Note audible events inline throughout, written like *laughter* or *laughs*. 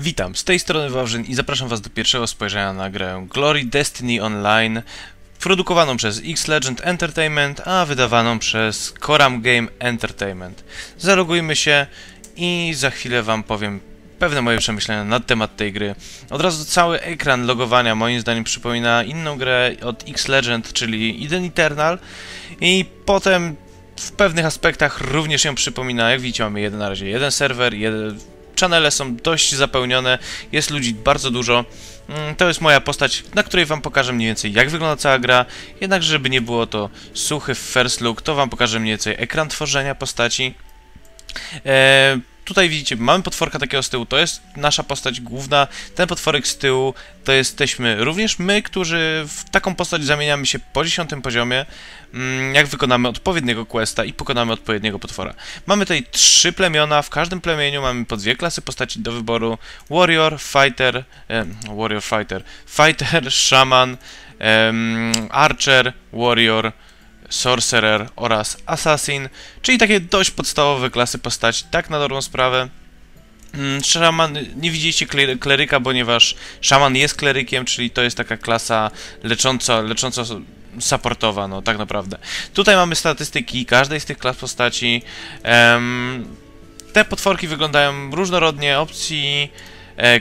Witam, z tej strony Wawrzyn i zapraszam Was do pierwszego spojrzenia na grę Glory Destiny Online, produkowaną przez X-Legend Entertainment, a wydawaną przez Coram Game Entertainment. Zalogujmy się i za chwilę Wam powiem pewne moje przemyślenia na temat tej gry. Od razu cały ekran logowania moim zdaniem przypomina inną grę od X-Legend, czyli Eden Eternal i potem w pewnych aspektach również ją przypomina. Jak widzicie mamy jeden na razie jeden serwer, jeden channele są dość zapełnione, jest ludzi bardzo dużo. Mm, to jest moja postać, na której wam pokażę mniej więcej jak wygląda cała gra, jednakże żeby nie było to suchy first look, to wam pokażę mniej więcej ekran tworzenia postaci. Eee, tutaj widzicie, mamy potworka takiego z tyłu, to jest nasza postać główna, ten potworek z tyłu to jesteśmy również my, którzy w taką postać zamieniamy się po 10 poziomie, mm, jak wykonamy odpowiedniego questa i pokonamy odpowiedniego potwora. Mamy tutaj trzy plemiona, w każdym plemieniu mamy po dwie klasy postaci do wyboru, Warrior, Fighter, Warrior, Fighter, Fighter, *laughs* Shaman, Archer, Warrior, Sorcerer oraz Assassin, czyli takie dość podstawowe klasy postaci, tak na dobrą sprawę. Mm, szaman, nie widzieliście kleryka, ponieważ szaman jest klerykiem, czyli to jest taka klasa lecząca, lecząca supportowa, no tak naprawdę. Tutaj mamy statystyki każdej z tych klas postaci. Te potworki wyglądają różnorodnie, opcji E,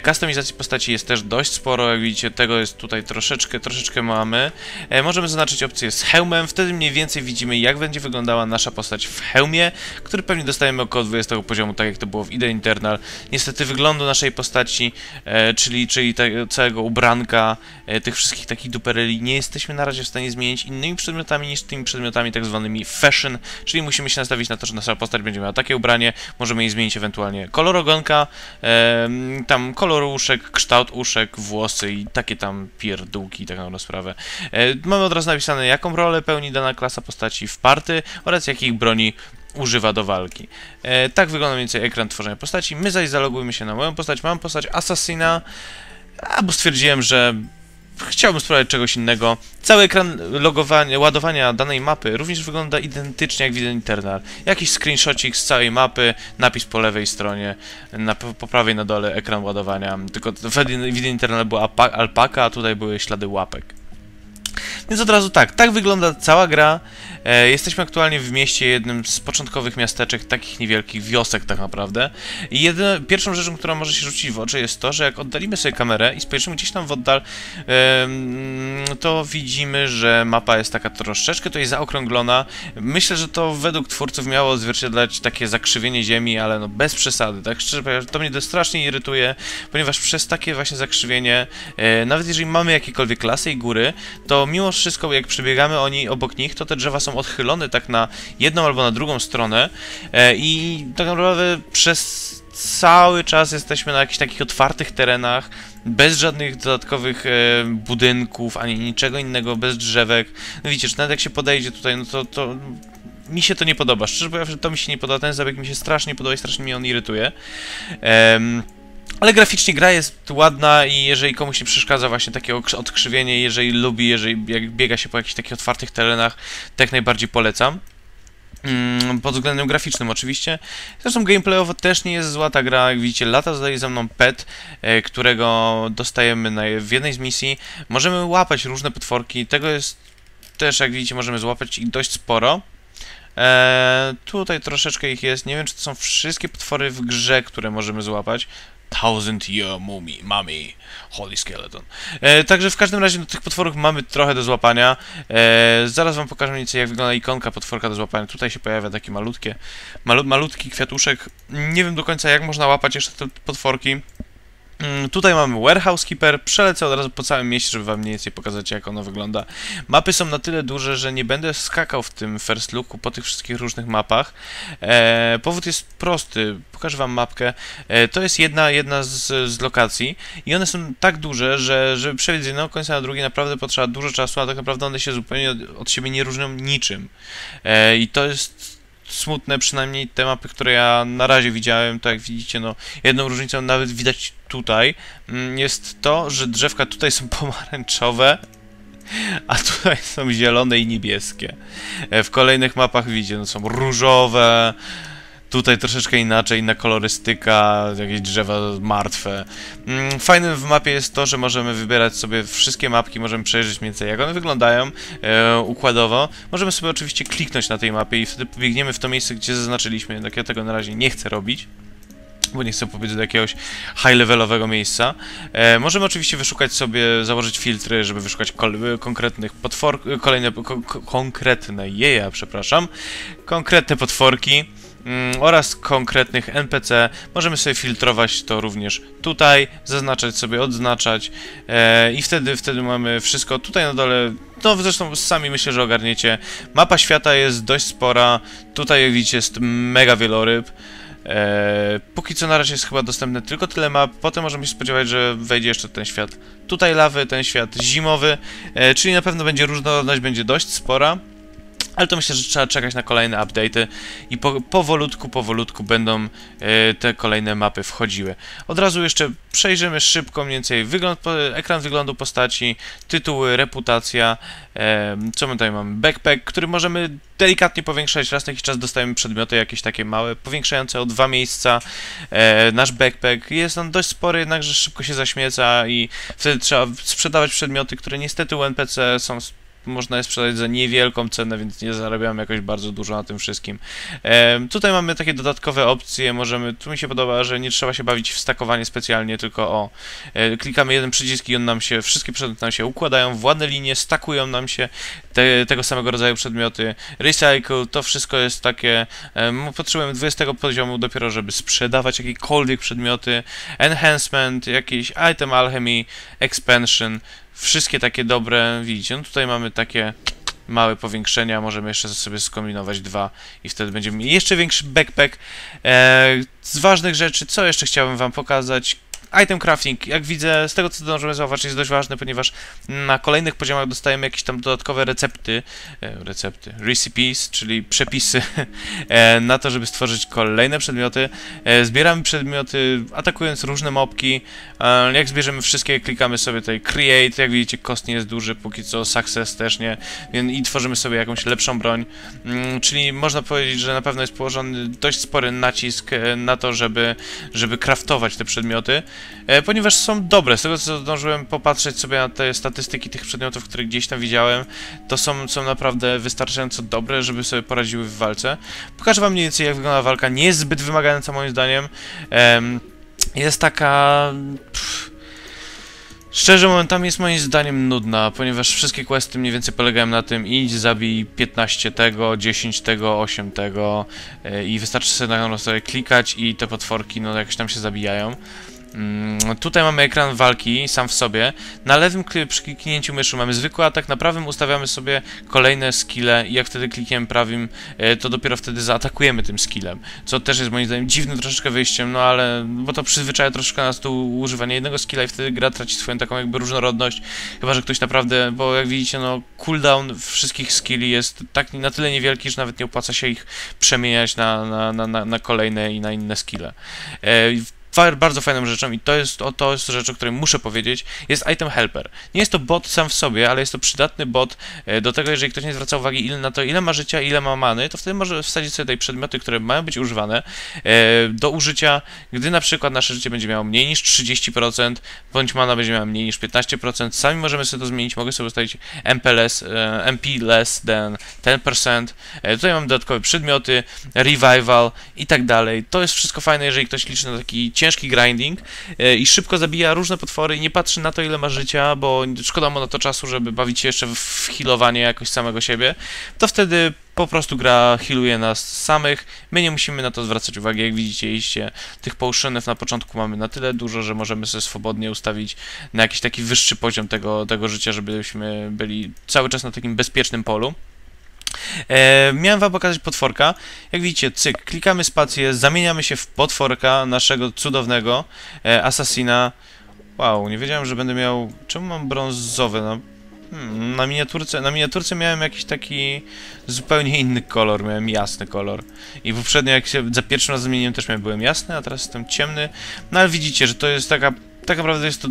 postaci jest też dość sporo, jak widzicie, tego jest tutaj troszeczkę, troszeczkę mamy. E, możemy zaznaczyć opcję z hełmem, wtedy mniej więcej widzimy, jak będzie wyglądała nasza postać w hełmie, który pewnie dostajemy około 20 poziomu, tak jak to było w Ide Internal. Niestety wyglądu naszej postaci, e, czyli, czyli całego ubranka, tych wszystkich takich dupereli, nie jesteśmy na razie w stanie zmienić innymi przedmiotami niż tymi przedmiotami tak zwanymi fashion, czyli musimy się nastawić na to, że nasza postać będzie miała takie ubranie, możemy jej zmienić ewentualnie kolor ogonka, tam kolor uszek, kształt uszek, włosy i takie tam pierdółki, tak na sprawę. E, mamy od razu napisane, jaką rolę pełni dana klasa postaci w party oraz jakich broni używa do walki. E, tak wygląda mniej więcej ekran tworzenia postaci. My zaś zalogujmy się na moją postać. Mam postać Assassina, albo stwierdziłem, że chciałbym spróbować czegoś innego. Cały ekran logowania, ładowania danej mapy również wygląda identycznie jak wideo Internal. Jakiś screenshotик z całej mapy, napis po lewej stronie, na, po prawej na dole ekran ładowania. Tylko w wideo Internal była alpaka, a tutaj były ślady łapek. Więc od razu tak, tak wygląda cała gra. E, jesteśmy aktualnie w mieście, jednym z początkowych miasteczek, takich niewielkich wiosek tak naprawdę. I jedyne, pierwszą rzeczą, która może się rzucić w oczy jest to, że jak oddalimy sobie kamerę i spojrzymy gdzieś tam w oddal, e, to widzimy, że mapa jest taka troszeczkę tutaj zaokrąglona. Myślę, że to według twórców miało odzwierciedlać takie zakrzywienie ziemi, ale no bez przesady, tak szczerze powiem, to mnie to strasznie irytuje, ponieważ przez takie właśnie zakrzywienie, e, nawet jeżeli mamy jakiekolwiek lasy i góry, to mimo wszystko, jak przebiegamy oni obok nich, to te drzewa są odchylone tak na jedną albo na drugą stronę e, i tak naprawdę przez cały czas jesteśmy na jakichś takich otwartych terenach, bez żadnych dodatkowych e, budynków, ani niczego innego, bez drzewek. No widzicie, nawet jak się podejdzie tutaj, no to, to mi się to nie podoba. Szczerze mówiąc, to mi się nie podoba, ten zabieg mi się strasznie podoba i strasznie mnie on irytuje. Ehm, ale graficznie gra jest ładna i jeżeli komuś nie przeszkadza właśnie takie odkrzywienie, jeżeli lubi, jeżeli jak biega się po jakichś takich otwartych terenach, tak najbardziej polecam. Mm, pod względem graficznym oczywiście. Zresztą gameplayowo też nie jest zła ta gra, jak widzicie lata zadaje ze mną pet, e, którego dostajemy w jednej z misji. Możemy łapać różne potworki, tego jest też jak widzicie możemy złapać ich dość sporo. Eee, tutaj troszeczkę ich jest. Nie wiem, czy to są wszystkie potwory w grze, które możemy złapać. Thousand Year Mummy, Mummy, Holy Skeleton. E, także w każdym razie do tych potworów mamy trochę do złapania. E, zaraz wam pokażę mniej jak wygląda ikonka potworka do złapania. Tutaj się pojawia taki malutkie, malu, malutki kwiatuszek. Nie wiem do końca jak można łapać jeszcze te potworki. Mm, tutaj mamy Warehouse Keeper, przelecę od razu po całym mieście, żeby wam mniej więcej pokazać jak ono wygląda. Mapy są na tyle duże, że nie będę skakał w tym first looku po tych wszystkich różnych mapach. E, powód jest prosty, pokażę wam mapkę. E, to jest jedna, jedna z, z, lokacji i one są tak duże, że żeby przebiec z jednego końca na drugi naprawdę potrzeba dużo czasu, a tak naprawdę one się zupełnie od, od siebie nie różnią niczym. E, I to jest smutne, przynajmniej te mapy, które ja na razie widziałem, to jak widzicie, no jedną różnicą nawet widać tutaj, mm, jest to, że drzewka tutaj są *laughs* pomarańczowe, a tutaj są zielone i niebieskie. E, w kolejnych mapach widzicie, no są różowe, Tutaj troszeczkę inaczej, inna kolorystyka, jakieś drzewa martwe. Mm, Fajnym w mapie jest to, że możemy wybierać sobie wszystkie mapki, możemy przejrzeć mniej więcej jak one wyglądają e, układowo. Możemy sobie oczywiście kliknąć na tej mapie i wtedy pobiegniemy w to miejsce, gdzie zaznaczyliśmy, jednak ja tego na razie nie chcę robić bo nie chcę powiedzieć do jakiegoś high-levelowego miejsca. E, możemy oczywiście wyszukać sobie, założyć filtry, żeby wyszukać kol konkretnych potworków, kolejne, ko konkretne, jeja, przepraszam, konkretne potworki mm, oraz konkretnych NPC. Możemy sobie filtrować to również tutaj, zaznaczać sobie, odznaczać e, i wtedy, wtedy mamy wszystko. Tutaj na dole, no zresztą sami myślę, że ogarniecie. Mapa świata jest dość spora, tutaj jak widzicie jest mega wieloryb. Eee, póki co na razie jest chyba dostępne tylko tyle map, potem możemy się spodziewać, że wejdzie jeszcze ten świat tutaj lawy, ten świat zimowy, eee, czyli na pewno będzie różnorodność, będzie dość spora. Ale to myślę, że trzeba czekać na kolejne update'y i po, powolutku, powolutku będą e, te kolejne mapy wchodziły. Od razu jeszcze przejrzymy szybko mniej więcej wygląd, ekran wyglądu postaci, tytuły, reputacja, e, co my tutaj mamy, backpack, który możemy delikatnie powiększać, raz na jakiś czas dostajemy przedmioty jakieś takie małe, powiększające o dwa miejsca e, nasz backpack. Jest on dość spory, jednakże szybko się zaśmieca i wtedy trzeba sprzedawać przedmioty, które niestety u NPC są można je sprzedać za niewielką cenę, więc nie zarabiam jakoś bardzo dużo na tym wszystkim. E, tutaj mamy takie dodatkowe opcje, możemy, tu mi się podoba, że nie trzeba się bawić w stakowanie specjalnie, tylko o, e, klikamy jeden przycisk i on nam się, wszystkie przedmioty nam się układają w ładne linie, stakują nam się te, tego samego rodzaju przedmioty. Recycle, to wszystko jest takie, e, potrzebujemy 20 poziomu dopiero, żeby sprzedawać jakiekolwiek przedmioty, enhancement, jakiś item alchemy, expansion, wszystkie takie dobre, widzicie, no tutaj mamy takie małe powiększenia, możemy jeszcze sobie skombinować dwa i wtedy będziemy mieli jeszcze większy backpack. Eee, z ważnych rzeczy, co jeszcze chciałbym wam pokazać, Item crafting, jak widzę, z tego co możemy zauważyć, jest dość ważny, ponieważ na kolejnych poziomach dostajemy jakieś tam dodatkowe recepty, e, recepty, recipes, czyli przepisy *laughs* e, na to, żeby stworzyć kolejne przedmioty. E, zbieramy przedmioty, atakując różne mobki. E, jak zbierzemy wszystkie, klikamy sobie tutaj create, jak widzicie, kost nie jest duży, póki co success też nie, i tworzymy sobie jakąś lepszą broń. Mm, czyli można powiedzieć, że na pewno jest położony dość spory nacisk na to, żeby, żeby craftować te przedmioty. E, ponieważ są dobre. Z tego co zdążyłem popatrzeć sobie na te statystyki tych przedmiotów, które gdzieś tam widziałem, to są, są naprawdę wystarczająco dobre, żeby sobie poradziły w walce. Pokażę wam mniej więcej jak wygląda walka. Nie jest zbyt wymagająca moim zdaniem. Jest taka... Szczerze momentami jest moim zdaniem nudna, ponieważ wszystkie questy mniej więcej polegają na tym idź, zabij 15 tego, 10 tego, 8 tego yy, i wystarczy sobie na sobie klikać i te potworki no jakoś tam się zabijają. Mm, tutaj mamy ekran walki sam w sobie. Na lewym przy kliknięciu myszy mamy zwykły atak, na prawym ustawiamy sobie kolejne skille i jak wtedy klikniemy prawym, e, to dopiero wtedy zaatakujemy tym skillem. Co też jest moim zdaniem dziwnym troszeczkę wyjściem, no ale bo to przyzwyczaja troszeczkę nas do używania jednego skilla i wtedy gra traci swoją taką jakby różnorodność. Chyba, że ktoś naprawdę, bo jak widzicie, no cooldown wszystkich skilli jest tak na tyle niewielki, że nawet nie opłaca się ich przemieniać na, na, na, na kolejne i na inne skille. Bardzo fajną rzeczą i to jest, o, to jest rzecz, o której muszę powiedzieć, jest item helper. Nie jest to bot sam w sobie, ale jest to przydatny bot e, do tego, jeżeli ktoś nie zwraca uwagi ile, na to, ile ma życia, ile ma many, to wtedy może wsadzić sobie tutaj przedmioty, które mają być używane e, do użycia, gdy na przykład nasze życie będzie miało mniej niż 30%, bądź mana będzie miała mniej niż 15%, sami możemy sobie to zmienić, mogę sobie ustalić MP less, e, MP less than 10%, tutaj mamy dodatkowe przedmioty, revival i tak dalej. To jest wszystko fajne, jeżeli ktoś liczy na taki ciężki grinding e, i szybko zabija różne potwory i nie patrzy na to, ile ma życia, bo szkoda mu na to czasu, żeby bawić się jeszcze w healowanie jakoś samego siebie, to wtedy po prostu gra healuje nas samych, my nie musimy na to zwracać uwagi, jak widzicie, iście tych potionów na początku mamy na tyle dużo, że możemy sobie swobodnie ustawić na jakiś taki wyższy poziom tego, tego życia, żebyśmy byli cały czas na takim bezpiecznym polu. E, miałem wam pokazać potworka. Jak widzicie, cyk, klikamy spację, zamieniamy się w potworka naszego cudownego e, asasina. Wow, nie wiedziałem, że będę miał... Czemu mam brązowy? No, hmm, na, miniaturce, na miniaturce miałem jakiś taki zupełnie inny kolor, miałem jasny kolor. I poprzednio jak się za pierwszym razem zmieniłem też miałem, byłem jasny, a teraz jestem ciemny. No ale widzicie, że to jest taka... Tak naprawdę jest to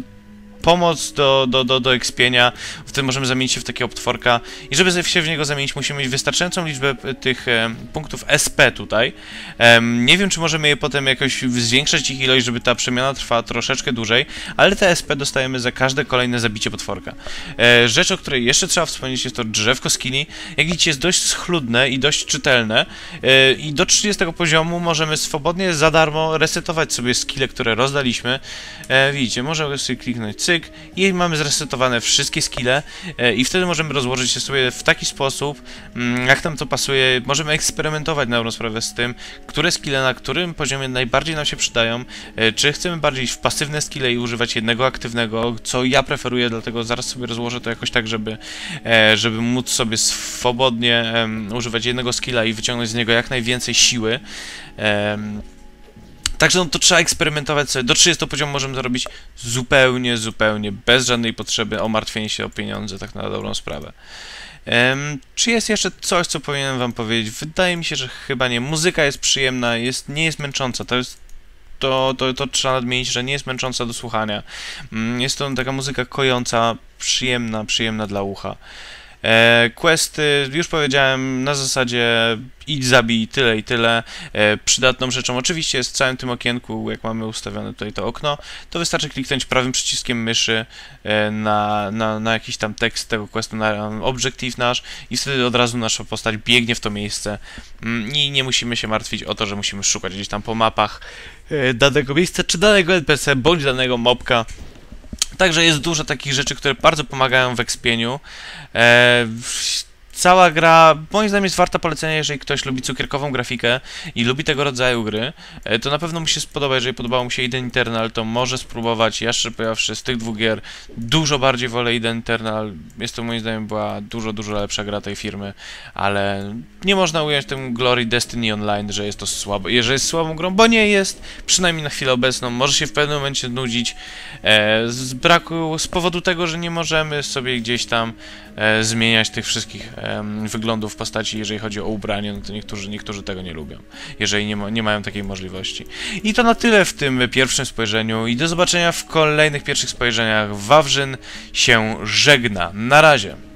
pomoc do, do, do, do ekspienia, wtedy możemy zamienić się w takiego potworka i żeby się w niego zamienić musimy mieć wystarczającą liczbę tych e, punktów SP tutaj. E, nie wiem czy możemy je potem jakoś zwiększać ich ilość, żeby ta przemiana trwała troszeczkę dłużej, ale te SP dostajemy za każde kolejne zabicie potworka. E, rzecz, o której jeszcze trzeba wspomnieć jest to drzewko skilli. Jak widzicie jest dość schludne i dość czytelne e, i do 30 poziomu możemy swobodnie za darmo resetować sobie skille, które rozdaliśmy. E, widzicie, możemy sobie kliknąć cyk i mamy zresetowane wszystkie skille e, i wtedy możemy rozłożyć je sobie w taki sposób, mm, jak nam to pasuje. Możemy eksperymentować na dobrą sprawę z tym, które skille na którym poziomie najbardziej nam się przydają, e, czy chcemy bardziej w pasywne skille i używać jednego aktywnego, co ja preferuję, dlatego zaraz sobie rozłożę to jakoś tak, żeby, e, żeby móc sobie swobodnie używać jednego skilla i wyciągnąć z niego jak najwięcej siły. Także no, to trzeba eksperymentować sobie. Do 30 poziomu możemy to robić zupełnie, zupełnie bez żadnej potrzeby o martwienie się o pieniądze, tak na dobrą sprawę. Um, czy jest jeszcze coś, co powinienem wam powiedzieć? Wydaje mi się, że chyba nie. Muzyka jest przyjemna, jest, nie jest męcząca. To jest to, to, to trzeba nadmienić, że nie jest męcząca do słuchania. Mm, jest to taka muzyka kojąca, przyjemna, przyjemna dla ucha. E, questy, już powiedziałem, na zasadzie idź, zabij, tyle i tyle. E, przydatną rzeczą oczywiście jest w całym tym okienku, jak mamy ustawione tutaj to okno, to wystarczy kliknąć prawym przyciskiem myszy e, na, na, na jakiś tam tekst tego questu, na objective nasz i wtedy od razu nasza postać biegnie w to miejsce mm, i nie musimy się martwić o to, że musimy szukać gdzieś tam po mapach e, danego miejsca, czy danego NPC, bądź danego mobka. Także jest dużo takich rzeczy, które bardzo pomagają w ekspieniu. E, cała gra, moim zdaniem jest warta polecenia, jeżeli ktoś lubi cukierkową grafikę i lubi tego rodzaju gry, e, to na pewno mu się spodoba, jeżeli podobało mu się Eden Eternal, to może spróbować, ja szczerze powiedziawszy, z tych dwóch gier dużo bardziej wolę Eden Eternal, jest to moim zdaniem była dużo, dużo lepsza gra tej firmy, ale nie można ująć temu Glory Destiny Online, że jest to słabo, że jest słabą grą, bo nie jest, przynajmniej na chwilę obecną, może się w pewnym momencie nudzić, e, z braku, z powodu tego, że nie możemy sobie gdzieś tam e, zmieniać tych wszystkich e, wyglądów postaci, jeżeli chodzi o ubranie, no to niektórzy, niektórzy tego nie lubią, jeżeli nie, ma, nie mają takiej możliwości. I to na tyle w tym pierwszym spojrzeniu i do zobaczenia w kolejnych pierwszych spojrzeniach. Wawrzyn się żegna. Na razie.